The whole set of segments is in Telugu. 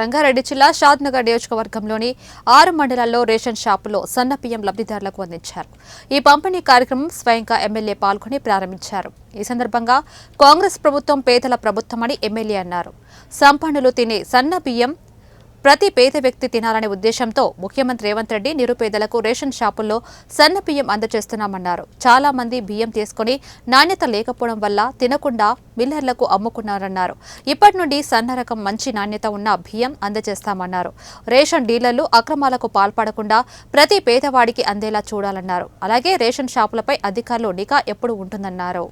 రంగారెడ్డి జిల్లా షాద్నగర్ నియోజకవర్గంలోని ఆరు మండలాల్లో రేషన్ షాపులో సన్న బియ్యం లబ్ధిదారులకు అందించారు. ఈ పంపిణీ కార్యక్రమం స్వయంగా ఎమ్మెల్యే పాల్గొని ప్రారంభించారు. ఈ సందర్భంగా కాంగ్రెస్ ప్రభుత్వం పేదల ప్రభుత్వమని ఎమ్మెల్యే అన్నారు. సంపన్నులు తినే సన్న బియ్యం ప్రతి పేద వ్యక్తి తినాలనే ఉద్దేశంతో ముఖ్యమంత్రి రేవంత్ రెడ్డి నిరుపేదలకు రేషన్ షాపుల్లో సన్న బియ్యం అందజేస్తున్నామన్నారు. చాలా మంది బియ్యం తీసుకుని నాణ్యత లేకపోవడం వల్ల తినకుండా మిల్లర్లకు అమ్ముకున్నారన్నారు. ఇప్పటి నుండి సన్న రకం మంచి నాణ్యత ఉన్న బియ్యం అందజేస్తామన్నారు. రేషన్ డీలర్లు అక్రమాలకు పాల్పడకుండా ప్రతి పేదవాడికి అందేలా చూడాలన్నారు. అలాగే రేషన్ షాపులపై అధికారులు నిఘా ఎప్పుడు ఉంటుందన్నారు.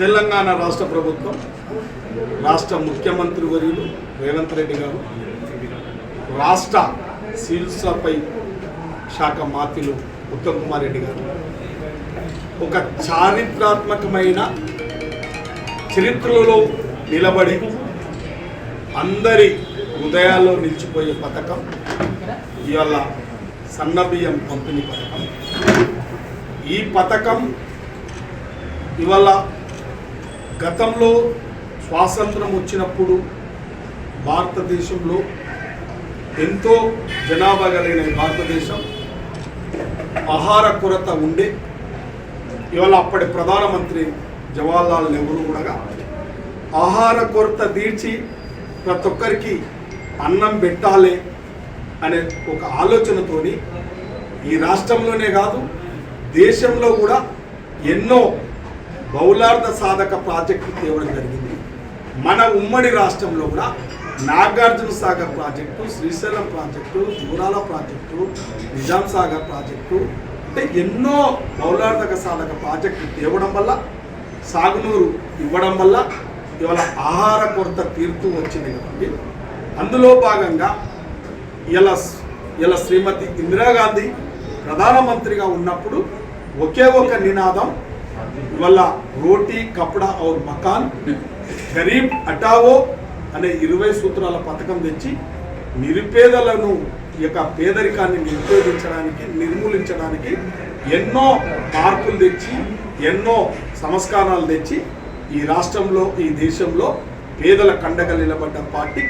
తెలంగాణ రాష్ట్ర ప్రభుత్వం రాష్ట్ర ముఖ్యమంత్రి వర్యులు రేవంత్ రెడ్డి గారు రాష్ట్ర సివిల్స్లపై శాఖ మాతిలు ఉత్తమ్ కుమార్ రెడ్డి గారు. ఒక చారిత్రాత్మకమైన చరిత్రలో నిలబడి అందరి హృదయాల్లో నిలిచిపోయే పథకం ఇవాళ సన్నబియ్యం పంపిణీ పథకం. ఈ పథకం ఇవాళ గతంలో స్వాతంత్రం వచ్చినప్పుడు భారతదేశంలో ఎంతో జనాభా కలిగిన భారతదేశం ఆహార కొరత ఉండే. ఇవాళ అప్పటి ప్రధానమంత్రి జవహర్లాల్ నెహ్రూ కూడా ఆహార కొరత తీర్చి ప్రతి ఒక్కరికి అన్నం పెట్టాలి అనే ఒక ఆలోచనతోని ఈ రాష్ట్రంలోనే కాదు దేశంలో కూడా ఎన్నో బౌలార్థ సాధక ప్రాజెక్టు తేవడం జరిగింది. మన ఉమ్మడి రాష్ట్రంలో కూడా నాగార్జున సాగర్ ప్రాజెక్టు శ్రీశైలం ప్రాజెక్టు దూరాల ప్రాజెక్టు నిజాం సాగర్ ప్రాజెక్టు అంటే ఎన్నో బౌలార్థక సాధక ప్రాజెక్టు తేవడం వల్ల సాగునూరు ఇవ్వడం వల్ల ఇవాళ ఆహార కొరత తీరుతూ వచ్చింది కదండి అందులో భాగంగా ఇలా ఇలా శ్రీమతి ఇందిరాగాంధీ ప్రధానమంత్రిగా ఉన్నప్పుడు ఒకే ఒక నినాదం ఇవాళ రోటీ కపడా ఔర్ మకాన్ గరీబ్ అటావో అనే ఇరవై సూత్రాల పథకం తెచ్చి నిరుపేదలను ఈ యొక్క పేదరికాన్ని నిరుపేదించడానికి నిర్మూలించడానికి ఎన్నో మార్పులు తెచ్చి ఎన్నో సంస్కారాలు తెచ్చి ఈ రాష్ట్రంలో ఈ దేశంలో పేదల కండగా నిలబడ్డ పార్టీ